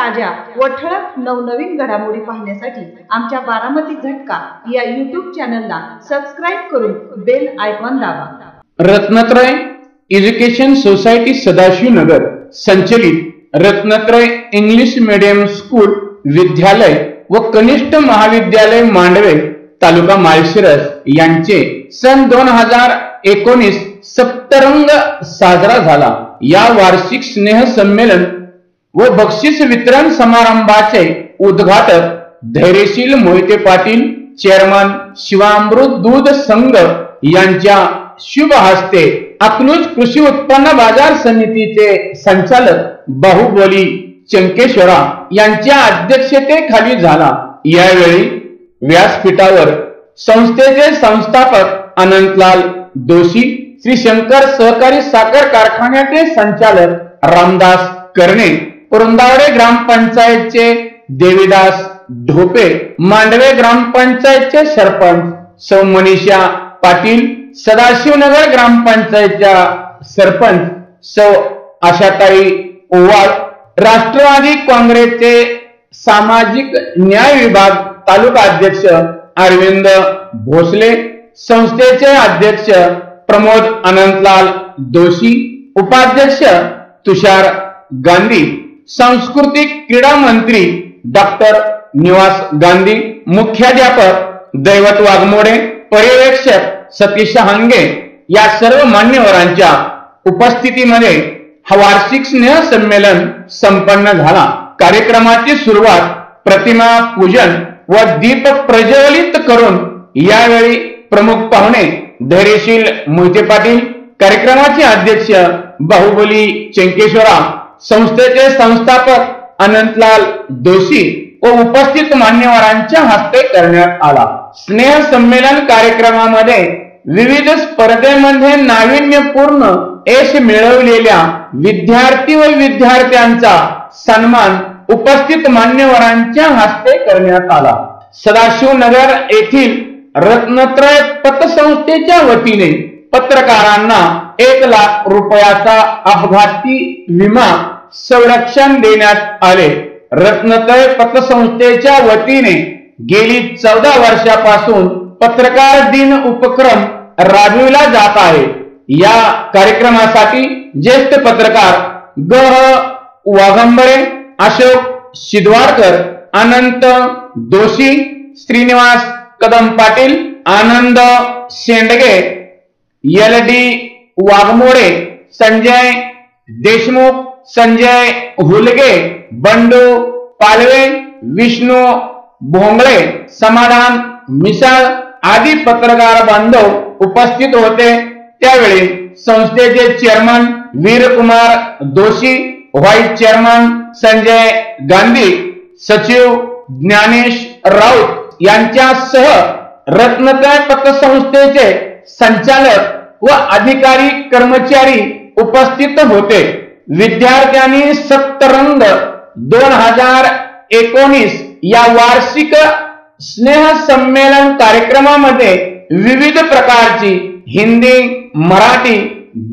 ताज्या व ठळक नवनवीन घडामोडी पाहण्यासाठी आमच्या बारामती झटका या युट्यूब चॅनलला सबस्क्राईब करून बेल आयकॉन दाबा. रत्नत्रय एज्युकेशन सोसायटी सदाशिवनगर संचलित रत्नत्रय इंग्लिश मीडियम स्कूल विद्यालय व कनिष्ठ महाविद्यालय मांडवे तालुका माळशिरस यांचे सन दोन हजार एकोणीस सप्तरंग साजरा झाला. या वार्षिक स्नेह संमेलन व बक्षीस वितरण समारंभाचे उद्घाटक धैर्यशील मोहिते पाटील चेअरमन शिवामृत दूध संघ यांच्या शुभ हस्ते अकलूज कृषी उत्पन्न बाजार समितीचे संचालक बाहुबली चंकेश्वरा यांच्या अध्यक्षतेखाली झाला. यावेळी व्यासपीठावर संस्थेचे संस्थापक अनंतलाल दोषी श्री शंकर सहकारी साखर कारखान्याचे संचालक रामदास करणे पुरंदावडे ग्रामपंचायतचे देवीदास ढोपे मांडवे ग्रामपंचायतचे सरपंच सौ मनीषा पाटील सदाशिवनगर ग्रामपंचायतच्या सरपंच सौ आशाताई ओवाळ राष्ट्रवादी काँग्रेसचे सामाजिक न्याय विभाग तालुका अध्यक्ष अरविंद भोसले संस्थेचे अध्यक्ष प्रमोद अनंतलाल दोशी उपाध्यक्ष तुषार गांधी सांस्कृतिक क्रीडा मंत्री डॉक्टर निवास गांधी मुख्याध्यापक दैवत वाघमोडे पर्यवेक्षक सतीश हांगे या सर्व मान्यवरांच्या उपस्थितीमध्ये हा वार्षिक स्नेह संमेलन संपन्न झाला. कार्यक्रमाची सुरुवात प्रतिमा पूजन व दीप प्रज्वलित करून यावेळी प्रमुख पाहुणे धैर्यशील मोहिते पाटील कार्यक्रमाचे अध्यक्ष बाहुबली चंकेश्वरा संस्थेचे संस्थापक अनंतलाल जोशी व उपस्थित मान्यवरांच्या हस्ते करण्यात आला. स्नेह संमेलन कार्यक्रमामध्ये विविध स्पर्धेमध्ये नाविन्यपूर्ण यश मिळवलेल्या विद्यार्थी व विद्यार्थ्यांचा सन्मान उपस्थित मान्यवरांच्या हस्ते करण्यात आला. सदाशिवनगर येथील रत्नत्रय पतसंस्थेच्या वतीने पत्रकारांना एक लाख रुपयाचा अपघाती विमा संरक्षण देण्यात आले. रत्नतय पतसंस्थेच्या वतीने गेली चौदा वर्षापासून पत्रकार दिन उपक्रम राबविला जात आहे. या कार्यक्रमासाठी ज्येष्ठ पत्रकार ग. वाघंबरे अशोक शिदवाडकर अनंत दोषी श्रीनिवास कदम पाटील आनंद शेंडगे एल डी वाघमोडे संजय देशमुख संजय हुलगे बंडू पालवे विष्णू भोंगळे समाधान मिसाळ आदी पत्रकार बांधव उपस्थित होते. त्यावेळी संस्थेचे चेअरमन वीरकुमार दोषी व्हाईस चेअरमन संजय गांधी सचिव ज्ञानेश राऊत यांच्यासह रत्नत्रय पतसंस्थेचे संचालक व अधिकारी कर्मचारी उपस्थित होते. विद्यार्थ्यांनी सप्तरंग दोन हजार एकोणीस या वार्षिक स्नेह संमेलन कार्यक्रमामध्ये विविध प्रकारची हिंदी मराठी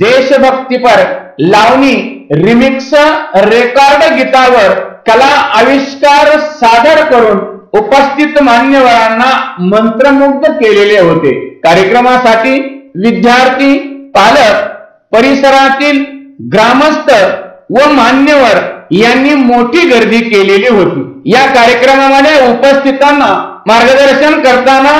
देशभक्तीपर लावणी रिमिक्स रेकॉर्ड गीतावर कला आविष्कार सादर करून उपस्थित मान्यवरांना मंत्रमुग्ध केलेले होते. कार्यक्रमासाठी विद्यार्थी पालक परिसरातील ग्रामस्थ व मान्यवर यांनी मोठी गर्दी केलेली होती. या कार्यक्रमामध्ये उपस्थितांना मार्गदर्शन करताना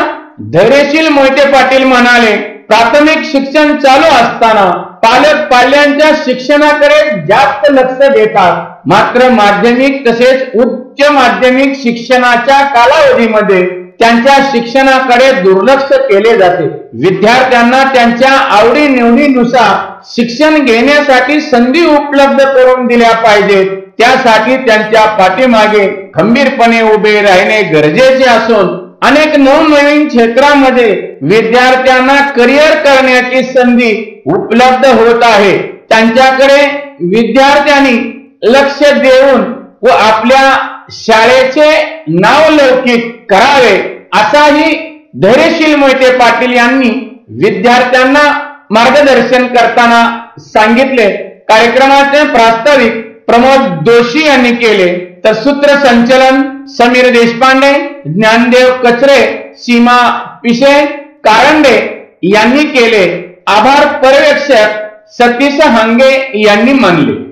धैर्यशील मोहिते पाटील म्हणाले प्राथमिक शिक्षण चालू असताना पालक पाल्यांच्या शिक्षणाकडे जास्त लक्ष देतात. मात्र माध्यमिक तसेच उच्च माध्यमिक शिक्षणाच्या कालावधीमध्ये त्यांच्या शिक्षणाकडे दुर्लक्ष केले जाते. विद्यार्थ्यांना त्यांच्या आवडी निवडीनुसार शिक्षण घेण्यासाठी संधी उपलब्ध करून दिल्या पाहिजेत. त्यासाठी त्यांच्या पाठीमागे खंबीरपणे उभे राहणे गरजेचे असून अनेक नवनवीन क्षेत्रामध्ये विद्यार्थ्यांना करिअर करण्याची संधी उपलब्ध होत आहे. त्यांच्याकडे विद्यार्थ्यांनी लक्ष देऊन व आपल्या शाळेचे नावलौकिक करावे असाही धैर्यशील मोहिते पाटील यांनी विद्यार्थ्यांना मार्गदर्शन करताना सांगितले. कार्यक्रमाचे प्रास्ताविक प्रमोद दोशी यांनी केले. तर सूत्रसंचलन समीर देशपांडे ज्ञानदेव कचरे सीमा पिशे कारंडे यांनी केले. आभार पर्यवेक्षक सतीश हांगे यांनी मानले.